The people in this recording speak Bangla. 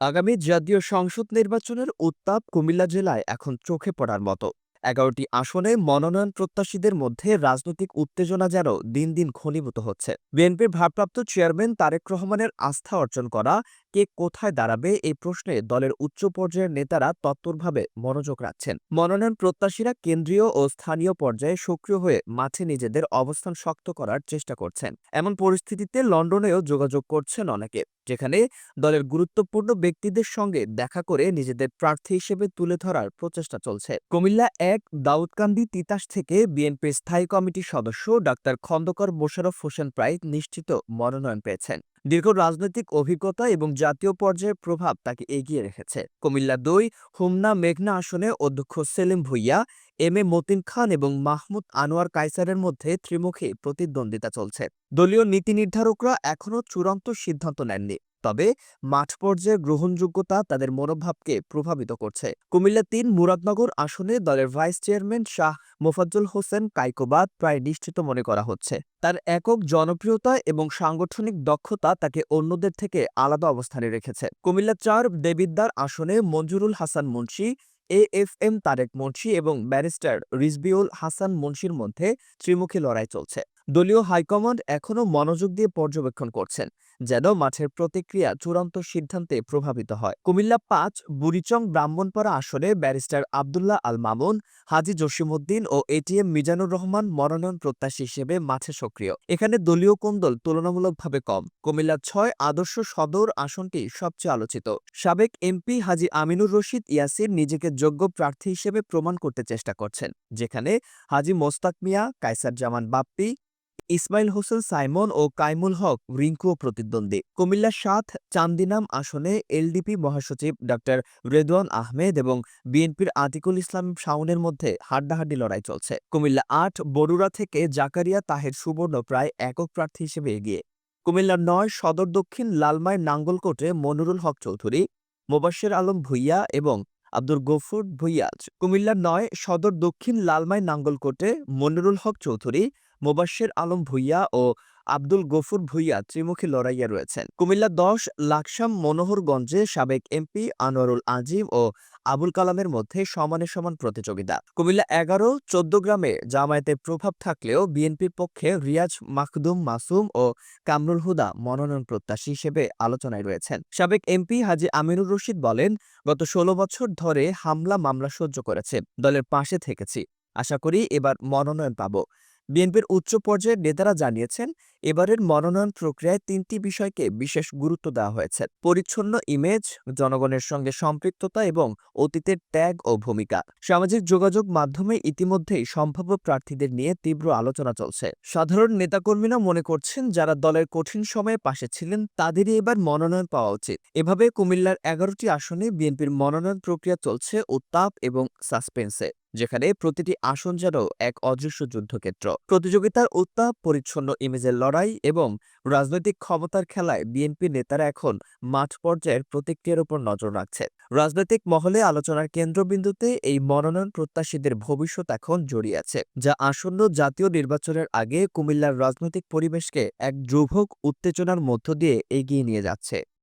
আগামী জাতীয় সংসদ নির্বাচনের উত্তাপ কুমিল্লা জেলায় এখন চোখে পড়ার মতো। এগারোটি আসনে মনোনয়ন প্রত্যাশীদের মধ্যে রাজনৈতিক উত্তেজনা যেন দিন দিন ঘনীভূত হচ্ছে। বিএনপির ভারপ্রাপ্ত চেয়ারম্যান তারেক রহমানের আস্থা অর্জন করা, কে কোথায় দাঁড়াবে এই প্রশ্নে দলের উচ্চ পর্যায়ের নেতারা তৎপরভাবে মনোযোগ রাখছেন। মনোনয়ন প্রত্যাশীরা কেন্দ্রীয় ও স্থানীয় পর্যায়ে সক্রিয় হয়ে মাঠে নিজেদের অবস্থান শক্ত করার চেষ্টা করছেন। এমন পরিস্থিতিতে লন্ডনেও যোগাযোগ করছেন অনেকে। যেখানে দলের গুরুত্বপূর্ণ ব্যক্তিদের সঙ্গে দেখা করে নিজেদের প্রার্থী হিসেবে তুলে ধরার প্রচেষ্টা চলছে। কুমিল্লা এক দাউদকান্দি তিতাস থেকে বিএনপির স্থায়ী কমিটির সদস্য ডাক্তার খন্দকর মোশারফ হোসেন প্রায় নিশ্চিত মনোনয়ন পেয়েছেন। দীর্ঘ রাজনৈতিক অভিজ্ঞতা এবং জাতীয় পর্যায়ের প্রভাব তাকে এগিয়ে রেখেছে। কুমিল্লা দুই, হুমনা মেঘনা আসনে অধ্যক্ষ সেলিম ভুইয়া, এম এ মতিন খান এবং মাহমুদ আনোয়ার কাইসারের মধ্যে ত্রিমুখী প্রতিদ্বন্দ্বিতা চলছে। দলীয় নীতি নির্ধারকরা এখনও চূড়ান্ত সিদ্ধান্ত নেননি। তবে মাঠ পর্যায়ে গ্রহণযোগ্যতা তাদের মনোভাবকে প্রভাবিত করছে। কুমিল্লা তিন, মুরাদনগর আসনে দলের ভাইস চেয়ারম্যান শাহ মোফাজ্জল হোসেন কাইকোবাদ প্রায় নিশ্চিত মনে করা হচ্ছে। তার একক জনপ্রিয়তা এবং সাংগঠনিক দক্ষতা তাকে অন্যদের থেকে আলাদা অবস্থানে রেখেছে। কুমিল্লা চার দেবিদ্দার আসনে Manjurul Hasan Munshi A F M Tarek Munshi এবং ব্যারিস্টার রিজবিউল হাসান মুন্সির মধ্যে ত্রিমুখী লড়াই চলছে। দলীয় হাইকমান্ড এখনও মনোযোগ দিয়ে পর্যবেক্ষণ করছেন, যেন মাঠের প্রতিক্রিয়া চূড়ান্ত সিদ্ধান্তে প্রভাবিত হয়। কুমিল্লা পাঁচ, বুড়িচং ব্রাহ্মণপাড়া আসনে ব্যারিস্টার আবদুল্লাহ আল মামুন, হাজি জসিমউদ্দিন ও এটিএম মিজানুর রহমান মনোনয়ন প্রত্যাশী হিসেবে মাঠে সক্রিয়। এখানে দলীয় কোন্দল তুলনামূলকভাবে কম? কুমিল্লা ছয়, আদর্শ সদর আসনটি সবচেয়ে আলোচিত। সাবেক এমপি হাজি আমিনুর রশিদ ইয়াসির নিজেকে যোগ্য প্রার্থী হিসেবে প্রমাণ করতে চেষ্টা করছেন, যেখানে হাজি মোস্তাক মিয়া কায়সার জামান বাপ্পি ইসমাইল হোসেন সাইমন ও কাইমুল হক রিঙ্কুও প্রতিদ্বন্দ্বী। কুমিল্লা সাত চান্দিনাম আসনে এলডিপি মহাসচিব ডাক্তার রেদওয়ান আহমেদ এবং বিএনপির আতিকুল ইসলাম শাওনের মধ্যে হাড্ডাহাড্ডি লড়াই চলছে। কুমিল্লা আট, বরুড়া থেকে জাকারিয়া তাহের সুবর্ণ প্রায় একক প্রার্থী হিসেবে এগিয়ে। কুমিল্লা নয়, সদর দক্ষিণ লালমাই নাঙ্গলকোটে মনুরুল হক চৌধুরী মোবাশ্বের আলম ভুইয়া এবং আব্দুল গফুর ভুইয়াজ। কুমিল্লা নয়, সদর দক্ষিণ লালমাই নাঙ্গলকোটে মনিরুল হক চৌধুরী মোবাশ্বের আলম ভুইয়া ও আব্দুল গফুর ভুইয়া ত্রিমুখী লড়াইয়ে রয়েছেন। কুমিল্লা দশ লাকসাম মনোহরগঞ্জে সাবেক এমপি আনোয়ারুল আজিম ও আবুল কালামের মধ্যে সমানে সমান প্রতিযোগিতা। কুমিল্লা এগারো চোদ্দগ্রামে জামায়াতের প্রভাব থাকলেও বিএনপির পক্ষে রিয়াজ মাকদুম মাসুম ও কামরুল হুদা মনোনয়ন প্রত্যাশী হিসেবে আলোচনায় রয়েছেন। সাবেক এমপি হাজি আমিনুর রশিদ বলেন, গত ষোলো বছর ধরে হামলা মামলা সহ্য করেছে, দলের পাশে থেকেছি। আশা করি এবার মনোনয়ন পাব। বিএনপির উচ্চ পর্যায়ের নেতারা জানিয়েছেন, এবারের মনোনয়ন প্রক্রিয়ায় তিনটি বিষয়কে বিশেষ গুরুত্ব দেওয়া হয়েছে। পরিচ্ছন্ন ইমেজ জনগণের সঙ্গে সম্পৃক্ততা এবং অতীতের ত্যাগ ও ভূমিকা। সামাজিক যোগাযোগ মাধ্যমে ইতিমধ্যেই সম্ভাব্য প্রার্থীদের নিয়ে তীব্র আলোচনা চলছে। সাধারণ নেতাকর্মীরা মনে করছেন, যারা দলের কঠিন সময়ে পাশে ছিলেন, তাদেরই এবার মনোনয়ন পাওয়া উচিত। এভাবে কুমিল্লার এগারোটি আসনে বিএনপির মনোনয়ন প্রক্রিয়া চলছে উত্তাপ এবং সাসপেন্সে যেখানে প্রতিটি আসন যেন এক অদৃশ্য যুদ্ধক্ষেত্র। প্রতিযোগিতার উত্তাপ, পরিচ্ছন্ন ইমেজের লড়াই এবং রাজনৈতিক ক্ষমতার খেলায় বিএনপি নেতারা এখন মাঠ পর্যায়ের প্রতিক্রিয়ার উপর নজর রাখছে। রাজনৈতিক মহলে আলোচনার কেন্দ্রবিন্দুতে এই মনোনয়ন প্রত্যাশীদের ভবিষ্যৎ এখন জড়িয়ে আছে, যা আসন্ন জাতীয় নির্বাচনের আগে কুমিল্লার রাজনৈতিক পরিবেশকে এক দুর্ভোগ উত্তেজনার মধ্য দিয়ে এগিয়ে নিয়ে যাচ্ছে।